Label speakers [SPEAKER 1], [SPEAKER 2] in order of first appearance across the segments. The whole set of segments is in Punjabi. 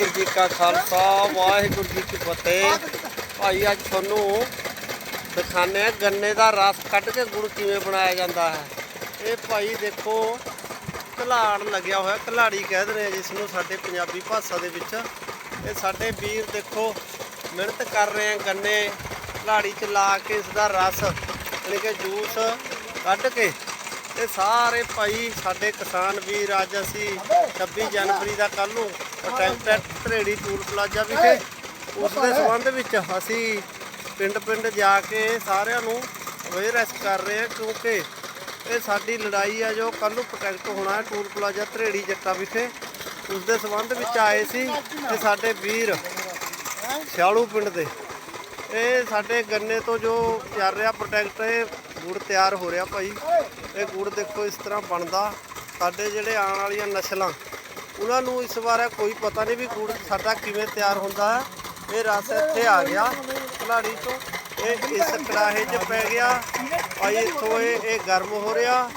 [SPEAKER 1] ਵਾਹਿਗੁਰੂ ਜੀ ਕਾ ਖਾਲਸਾ, ਵਾਹਿਗੁਰੂ ਜੀ ਕੀ ਫਤਿਹ। ਭਾਈ, ਅੱਜ ਤੁਹਾਨੂੰ ਦਿਖਾਣੇ ਆ ਗੰਨੇ ਦਾ ਰਸ ਕੱਢ ਕੇ ਗੁੜ ਕਿਵੇਂ ਬਣਾਇਆ ਜਾਂਦਾ ਹੈ। ਇਹ ਭਾਈ ਦੇਖੋ ਘਲਾੜ ਲੱਗਿਆ ਹੋਇਆ, ਘਲਾੜੀ ਕਹਿੰਦੇ ਨੇ ਜਿਸ ਨੂੰ ਸਾਡੇ ਪੰਜਾਬੀ ਭਾਸ਼ਾ ਦੇ ਵਿੱਚ। ਇਹ ਸਾਡੇ ਵੀਰ ਦੇਖੋ, ਮਿਹਨਤ ਕਰ ਰਹੇ ਆ ਗੰਨੇ, ਘਲਾੜੀ ਚ ਲਾ ਕੇ ਇਸ ਦਾ ਰਸ, ਯਾਨੀ ਕਿ ਜੂਸ ਕੱਢ ਕੇ। ਇਹ ਸਾਰੇ ਭਾਈ ਸਾਡੇ ਕਿਸਾਨ ਵੀਰ ਅੱਜ ਅਸੀਂ 26 ਜਨਵਰੀ ਦਾ ਕੱਲ ਨੂੰ ਟਰੈਕਟਰ ਧਰੇੜੀ ਟੂਲ ਪਲਾਜ਼ਾ ਵਿਖੇ ਉਸ ਦੇ ਸੰਬੰਧ ਵਿੱਚ ਅਸੀਂ ਪਿੰਡ ਪਿੰਡ ਜਾ ਕੇ ਸਾਰਿਆਂ ਨੂੰ ਅਵੇਅਰੈਸ ਕਰ ਰਹੇ ਹਾਂ ਕਿਉਂਕਿ ਇਹ ਸਾਡੀ ਲੜਾਈ ਆ ਜੋ ਕੱਲ ਨੂੰ ਪ੍ਰੋਟੈਕਟ ਹੋਣਾ ਹੈ ਟੂਲ ਪਲਾਜ਼ਾ ਧਰੇੜੀ ਜੱਟਾ ਵਿਖੇ। ਉਸ ਦੇ ਸੰਬੰਧ ਵਿੱਚ ਆਏ ਸੀ ਇਹ ਸਾਡੇ ਵੀਰ ਸਿਆਲੂ ਪਿੰਡ ਦੇ। ਇਹ ਸਾਡੇ ਗੰਨੇ ਤੋਂ ਜੋ ਚੱਲ ਰਿਹਾ ਪ੍ਰੋਟੈਕਟ ਇਹ ਗੁੜ ਤਿਆਰ ਹੋ ਰਿਹਾ ਭਾਈ। ਇਹ ਗੁੜ ਦੇਖੋ ਇਸ ਤਰ੍ਹਾਂ ਬਣਦਾ। ਸਾਡੇ ਜਿਹੜੇ ਆਉਣ ਵਾਲੀਆਂ ਨਸਲਾਂ, ਉਹਨਾਂ ਨੂੰ ਇਸ ਬਾਰੇ ਕੋਈ ਪਤਾ ਨਹੀਂ ਵੀ ਗੁੜ ਸਾਡਾ ਕਿਵੇਂ ਤਿਆਰ ਹੁੰਦਾ ਹੈ। ਇਹ ਰਸ ਇੱਥੇ ਆ ਗਿਆ ਕਲਾੜੀ ਤੋਂ ਇਹ ਇਸ ਕੜਾਹੇ 'ਚ ਪੈ ਗਿਆ। ਭਾਈ ਇੱਥੋਂ ਇਹ ਇਹ ਗਰਮ ਹੋ ਰਿਹਾ।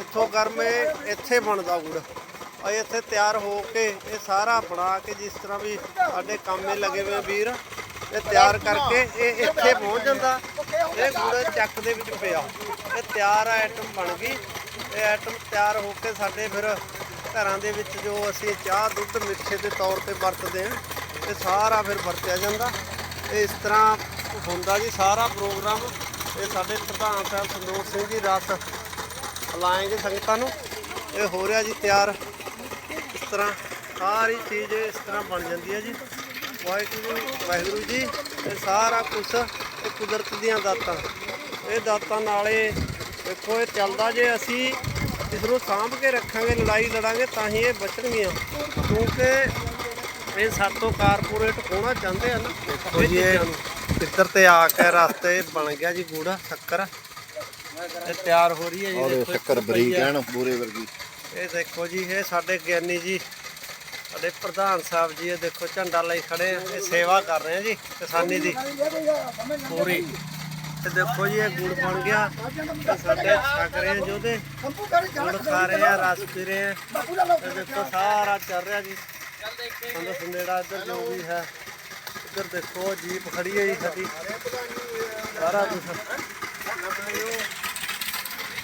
[SPEAKER 1] ਇੱਥੋਂ ਗਰਮ ਇਹ, ਇੱਥੇ ਬਣਦਾ ਗੁੜ। ਭਾਈ ਇੱਥੇ ਤਿਆਰ ਹੋ ਕੇ ਇਹ ਸਾਰਾ ਬਣਾ ਕੇ ਜਿਸ ਤਰ੍ਹਾਂ ਵੀ ਸਾਡੇ ਕੰਮੇ ਲੱਗੇ ਹੋਏ ਵੀਰ, ਇਹ ਤਿਆਰ ਕਰਕੇ ਇਹ ਇੱਥੇ ਪਹੁੰਚ ਜਾਂਦਾ। ਇਹ ਗੁੜ ਚੱਕ ਦੇ ਵਿੱਚ ਪਿਆ। ਇਹ ਤਿਆਰ ਆਈਟਮ ਬਣ ਗਈ। ਇਹ ਆਈਟਮ ਤਿਆਰ ਹੋ ਕੇ ਸਾਡੇ ਫਿਰ ਘਰਾਂ ਦੇ ਵਿੱਚ ਜੋ ਅਸੀਂ ਚਾਹ, ਦੁੱਧ, ਮਿੱਠੇ ਦੇ ਤੌਰ ਤੇ ਵਰਤਦੇ ਹਾਂ, ਇਹ ਸਾਰਾ ਫਿਰ ਵਰਤਿਆ ਜਾਂਦਾ। ਇਹ ਇਸ ਤਰ੍ਹਾਂ ਹੁੰਦਾ ਜੀ ਸਾਰਾ ਪ੍ਰੋਗਰਾਮ। ਇਹ ਸਾਡੇ ਪ੍ਰਧਾਨ ਸਾਹਿਬ ਸੰਦੋਖ ਸਿੰਘ ਜੀ, ਰਸ ਲਾਏਗੇ ਸੰਗਤਾਂ ਨੂੰ। ਇਹ ਹੋ ਰਿਹਾ ਜੀ ਤਿਆਰ। ਇਸ ਤਰ੍ਹਾਂ ਸਾਰੀ ਚੀਜ਼ ਇਸ ਤਰ੍ਹਾਂ ਬਣ ਜਾਂਦੀ ਹੈ ਜੀ। ਵਾਹਿਗੁਰੂ ਵਾਹਿਗੁਰੂ ਜੀ, ਇਹ ਸਾਰਾ ਕੁਝ ਕੁਦਰਤ ਦੀਆਂ ਦਾਤਾਂ। ਇਹ ਦਾਤਾਂ ਨਾਲੇ ਦੇਖੋ ਇਹ ਚੱਲਦਾ ਜੇ ਅਸੀਂ ਇਸ ਨੂੰ ਸਾਂਭ ਕੇ ਰੱਖਾਂਗੇ ਲੜਾਈ ਲੜਾਂਗੇ ਤਾਂ ਹੀ ਇਹ ਬਚਣਗੀਆਂ। ਕਿਉਂਕਿ ਇਹ ਸਾਤੋਂ ਕਾਰਪੋਰੇਟ ਕੋਣਾ ਚਾਹੁੰਦੇ ਹਨ ਦੇਖੋ ਜੀ ਇਹ ਇੱਧਰ ਤੇ ਆ ਕੇ ਰਸਤੇ ਬਣ ਗਿਆ ਜੀ ਗੂੜਾ ਸ਼ੱਕਰ। ਇਹ ਤਿਆਰ ਹੋ ਰਹੀ ਹੈ ਜੀ ਦੇਖੋ
[SPEAKER 2] ਸ਼ੱਕਰ ਬਰੀਕ। ਐਨ ਪੂਰੇ ਵਰਗੀ।
[SPEAKER 1] ਇਹ ਦੇਖੋ ਜੀ ਇਹ ਸਾਡੇ ਗਿਆਨੀ ਜੀ ਸਾਡੇ ਪ੍ਰਧਾਨ ਸਾਹਿਬ ਜੀ ਇਹ ਦੇਖੋ ਝੰਡਾ ਲਈ ਖੜੇ ਆ, ਇਹ ਸੇਵਾ ਕਰ ਰਹੇ ਆ ਜੀ ਕਿਸਾਨੀ ਦੀ। ਪੂਰੀ। ਤੇ ਦੇਖੋ ਜੀ, ਇਹ ਗੁੜ ਬਣ ਗਿਆ। ਤੇ ਸਾਡੇ ਛਕ ਰਹੇ ਆ ਜੋਦੇ ਗੁੜ ਖਾ ਰਹੇ ਆ, ਰਸ ਪੀ ਰਹੇ ਆ। ਇਹ ਦੇਖੋ ਸਾਰਾ ਚੱਲ ਰਿਹਾ ਜੀ। ਸੰਦ ਸੰਦੇੜਾ ਇੱਧਰ ਜੋ ਵੀ ਹੈ, ਇੱਧਰ ਦੇਖੋ ਜੀਪ ਖੜੀ ਹੈ ਜੀ ਸਾਡੀ। ਸਾਰਾ ਕੁਝ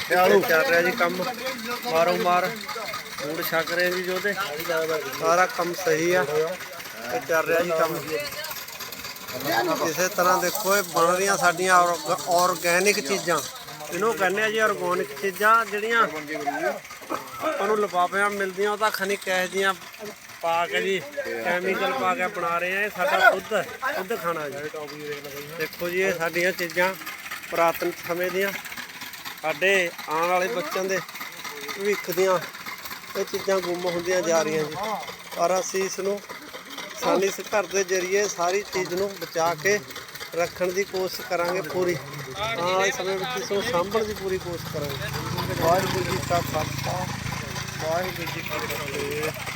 [SPEAKER 1] ਖਿਆਲੂ ਚੱਲ ਰਿਹਾ ਜੀ ਕੰਮ। ਮਾਰੋ ਮਾਰ। ਗੁੜ ਛਕ ਰਹੇ ਜੀ ਜੋਦੇ ਸਾਰਾ ਕੰਮ ਸਹੀ ਆ, ਤੇ ਚੱਲ ਰਿਹਾ ਜੀ ਕੰਮ। ਇਸੇ ਤਰ੍ਹਾਂ ਦੇਖੋ, ਇਹ ਬਣ ਰਹੀਆਂ ਸਾਡੀਆਂ ਆਰਗੈਨਿਕ ਚੀਜ਼ਾਂ। ਇਹਨੂੰ ਕਹਿੰਦੇ ਆ ਜੀ ਆਰਗੈਨਿਕ ਚੀਜ਼ਾਂ, ਜਿਹੜੀਆਂ ਆਪਾਂ ਨੂੰ ਲਿਫਾਫਿਆਂ ਮਿਲਦੀਆਂ, ਉਹ ਤਾਂ ਖਨੀ ਕਹਿ ਦੀਆਂ ਪਾ ਕੇ ਜੀ ਕੈਮੀਕਲ ਪਾ ਕੇ ਬਣਾ ਰਹੇ ਆ। ਇਹ ਸਾਡਾ ਖੁਦ ਖੁਦ ਖਾਣਾ ਜੀ। ਦੇਖੋ ਜੀ, ਇਹ ਸਾਡੀਆਂ ਚੀਜ਼ਾਂ ਪੁਰਾਤਨ ਸਮੇਂ ਦੀਆਂ, ਸਾਡੇ ਆਉਣ ਵਾਲੇ ਬੱਚਿਆਂ ਦੇ ਭਵਿੱਖ ਦੀਆਂ ਇਹ ਚੀਜ਼ਾਂ ਗੁੰਮ ਹੁੰਦੀਆਂ ਜਾ ਰਹੀਆਂ ਜੀ। ਪਰ ਅਸੀਂ ਇਸ ਨੂੰ ਸਾਡੀ ਇਸ ਘਰ ਦੇ ਜਰੀਏ ਸਾਰੀ ਚੀਜ਼ ਨੂੰ ਬਚਾ ਕੇ ਰੱਖਣ ਦੀ ਕੋਸ਼ਿਸ਼ ਕਰਾਂਗੇ ਪੂਰੀ। ਆਉਣ ਵਾਲੇ ਸਮੇਂ ਵਿੱਚ ਇਸ ਨੂੰ ਸਾਂਭਣ ਦੀ ਪੂਰੀ ਕੋਸ਼ਿਸ਼ ਕਰਾਂਗੇ। ਵਾਹਿਗੁਰੂ ਜੀ ਕਾ ਖਾਲਸਾ, ਵਾਹਿਗੁਰੂ ਜੀ ਕੀ ਫਤਿਹ।